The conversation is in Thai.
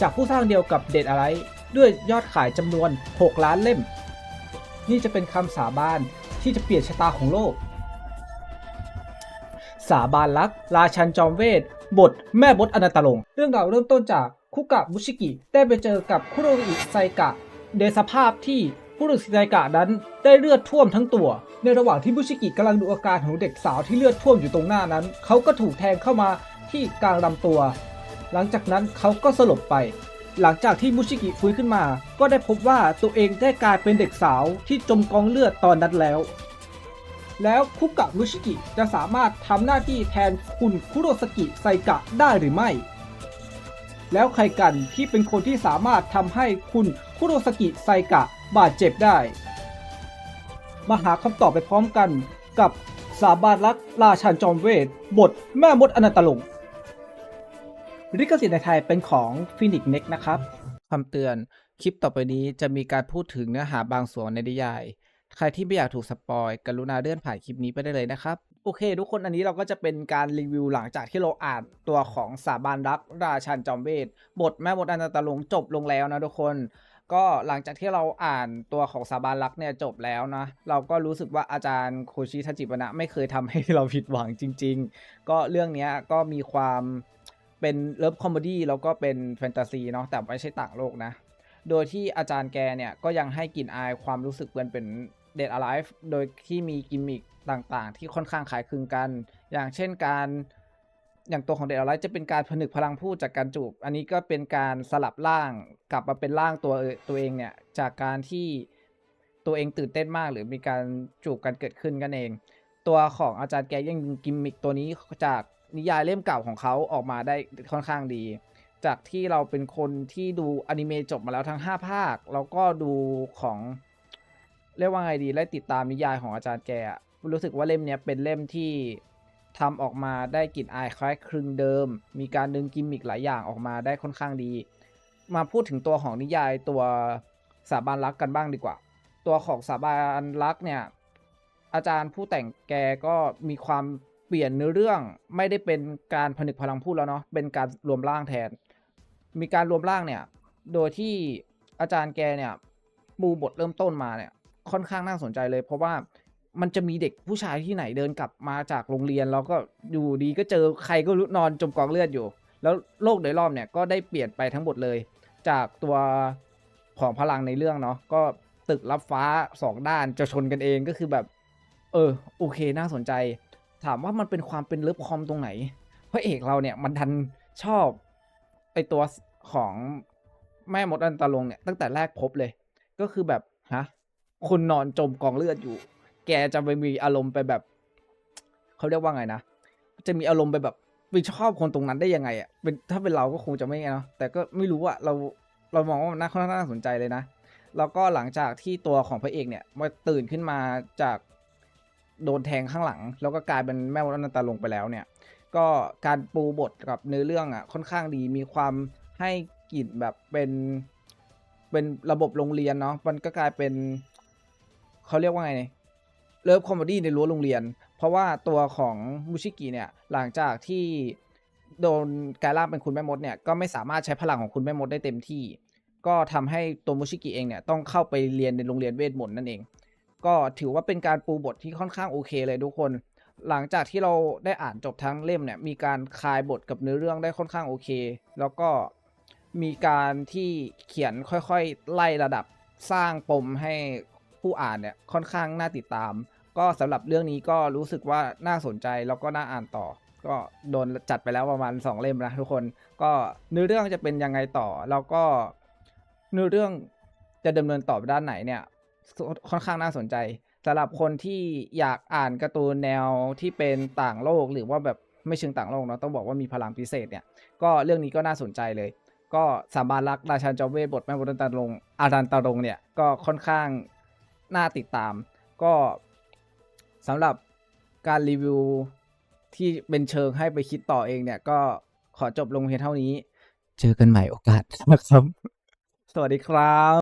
จากผู้สร้างเดียวกับเดดอะไรด้วยยอดขายจำนวน 6 ล้านเล่ม นี่จะเป็นคำสาบานที่จะเปลี่ยนชะตาของโลก สาบานรัก ราชันจอมเวท บท แม่บทอนันตลง เรื่องราวเริ่มต้นจากคุกะมุชิกิ ได้ไปเจอกับคุโรอิไซกะ ในสภาพที่คุโรอิไซกะนั้นได้เลือดท่วมทั้งตัว ในระหว่างที่มุชิกิกำลังดูอาการของเด็กสาวที่เลือดท่วมอยู่ตรงหน้านั้น เขาก็ถูกแทงเข้ามาที่กลางลำตัว หลังจากนั้นเขาก็สลบไป หลังจากที่มุชิกิฟื้นขึ้นมา ก็ได้พบว่าตัวเองได้กลายเป็นเด็กสาวที่จมกองเลือดตอนนั้นแล้ว แล้วคุกะมุชิกิจะสามารถทำหน้าที่แทนคุณคุโรสกิไซกะได้หรือไม่ แล้วใครกันที่เป็นคนที่สามารถทำให้คุณคุโรสกิไซกะบาดเจ็บได้ มาหาคำตอบไปพร้อมกันกับสาบานรักราชันจอมเวท บทแม่มดอนันตลง ลิขสิทธิ์ในไทยเป็นของฟินิกเน็กนะครับคำเตือน คลิปต่อไปนี้จะมีการพูดถึงเนื้อหาบางส่วนในนิยาย ใครที่ไม่อยากถูกสปอยกรุณาเลื่อนผ่านคลิปนี้ไปได้เลยนะครับ โอเค ทุกคนอันนี้เราก็จะเป็นการรีวิวหลังจากที่เราอ่านตัวของสาบานรักราชันจอมเวท บทแม่มดอนันตลงจบลงแล้วนะทุกคนก็หลังจากที่เราอ่านตัวของสาบานรักเนี่ยจบแล้วนะ เราก็รู้สึกว่าอาจารย์โคชิทาจิบะนะไม่เคยทำให้เราผิดหวังจริง ๆ ก็เรื่องนี้ก็มีความ เป็นเลิฟคอมเมดี้แล้วก็เป็นแฟนตาซีเนาะแต่ไม่ใช่ต่างโลกนะ โดยที่อาจารย์แกเนี่ยก็ยังให้กลิ่นอายความรู้สึกเหมือนเป็น Dead Alive โดยที่มีกิมมิคต่างๆ ที่ค่อนข้างคล้ายคลึงกัน อย่างเช่นการอย่างตัวของ Dead Alive จะเป็นการผนึกพลังพูดจากการจูบ อันนี้ก็เป็นการสลับร่างกลับมาเป็นร่างตัวตัวเองเนี่ยจากการที่ตัวเองตื่นเต้นมาก หรือมีการจูบกันเกิดขึ้นกันเอง ตัวของอาจารย์แกยังกิมมิคตัวนี้จาก นิยายเล่มเก่าของเขาออกมาได้ค่อนข้างดี จากที่เราเป็นคนที่ดูอนิเมะจบมาแล้วทั้ง 5 ภาค แล้วก็ดูของ เรียกว่าไงดีไล่ติดตามนิยายของอาจารย์แกรู้สึกว่าเล่มนี้เป็นเล่มที่ทำออกมาได้กลิ่นอายคล้ายคลึงเดิม มีการดึงกิมมิคหลายอย่างออกมาได้ค่อนข้างดี มาพูดถึงตัวของนิยายตัวสาบานรักกันบ้างดีกว่า ตัวของสาบานรักเนี่ยอาจารย์ผู้แต่งแกก็มีความ เปลี่ยนเนื้อเรื่องไม่ได้เป็นการผนึกพลังพูดแล้วเนาะเป็นการรวมร่างแทน มีการรวมร่างเนี่ย โดยที่อาจารย์แกเนี่ยปูบทเริ่มต้นมาเนี่ย ค่อนข้างน่าสนใจเลย เพราะว่ามันจะมีเด็กผู้ชายที่ไหนเดินกลับมาจากโรงเรียน แล้วก็อยู่ดีก็เจอใครก็รู้นอนจมกองเลือดอยู่ แล้วโลกโดยรอบเนี่ยก็ได้เปลี่ยนไปทั้งหมดเลย จากตัวของพลังในเรื่องเนาะก็ตึกรับฟ้าสองด้านจะชนกันเองก็คือแบบ เออโอเคน่าสนใจ ถามว่ามันเป็นความเป็นเลิฟคอมตรงไหนพระเอกเราเนี่ยมันดันชอบไอตัวของแม่มดอันตะลงเนี่ยตั้งแต่แรกพบเลย ก็คือแบบฮะคุณนอนจมกองเลือดอยู่ แกจะไปมีอารมณ์ไปแบบเขาเรียกว่าไงนะจะมีอารมณ์ไปแบบไปชอบคนตรงนั้นได้ยังไงอะเป็นถ้าเป็นเราก็คงจะไม่ไงเนาะแต่ก็ไม่รู้อะเราเรามองว่ามันน่าค่อนข้างน่าสนใจเลยนะ แล้วก็หลังจากที่ตัวของพระเอกเนี่ยมาตื่นขึ้นมาจาก โดนแทงข้างหลัง แล้วก็กลายเป็นแม่มดอนันตาลงไปแล้วเนี่ย ก็การปูบทกับเนื้อเรื่องอะค่อนข้างดีมีความให้กลิ่นแบบเป็นเป็นระบบโรงเรียนเนาะมันก็กลายเป็นเขาเรียกว่าไงเลิฟคอมเมดี้ในรั้วโรงเรียน เพราะว่าตัวของมุชิกิเนี่ยหลังจากที่โดนกลายร่างเป็นคุณแม่มดเนี่ยก็ไม่สามารถใช้พลังของคุณแม่มดได้เต็มที่ ก็ทำให้ตัวมุชิกิเองเนี่ยต้องเข้าไปเรียนในโรงเรียนเวทมนต์นั่นเอง ก็ถือว่าเป็นการปูบทที่ค่อนข้างโอเคเลยทุกคน หลังจากที่เราได้อ่านจบทั้งเล่มเนี่ยมีการคลายบทกับเนื้อเรื่องได้ค่อนข้างโอเค แล้วก็มีการที่เขียนค่อยๆ ไล่ระดับสร้างปมให้ผู้อ่านเนี่ยค่อนข้างน่าติดตาม ก็สำหรับเรื่องนี้ก็รู้สึกว่าน่าสนใจแล้วก็น่าอ่านต่อ ก็โดนจัดไปแล้วประมาณ 2 เล่มนะทุกคนก็เนื้อเรื่องจะเป็นยังไงต่อ แล้วก็เนื้อเรื่องจะดำเนินต่อไปด้านไหนเนี่ย ค่อนข้างน่าสนใจสำหรับคนที่อยากอ่านการ์ตูนแนวที่เป็นต่างโลกหรือว่าแบบไม่เชิงต่างโลกเนาะต้องบอกว่ามีพลังพิเศษเนี่ย ก็เรื่องนี้ก็น่าสนใจเลย ก็สามบานรักราชันจอมเวทบทแม่บทตาลงอารันตาลงเนี่ยก็ค่อนข้างน่าติดตาม ก็สำหรับการรีวิวที่เป็นเชิงให้ไปคิดต่อเองเนี่ย ก็ขอจบลงเพียงเท่านี้ เจอกันใหม่โอกาสนะครับ สวัสดีครับ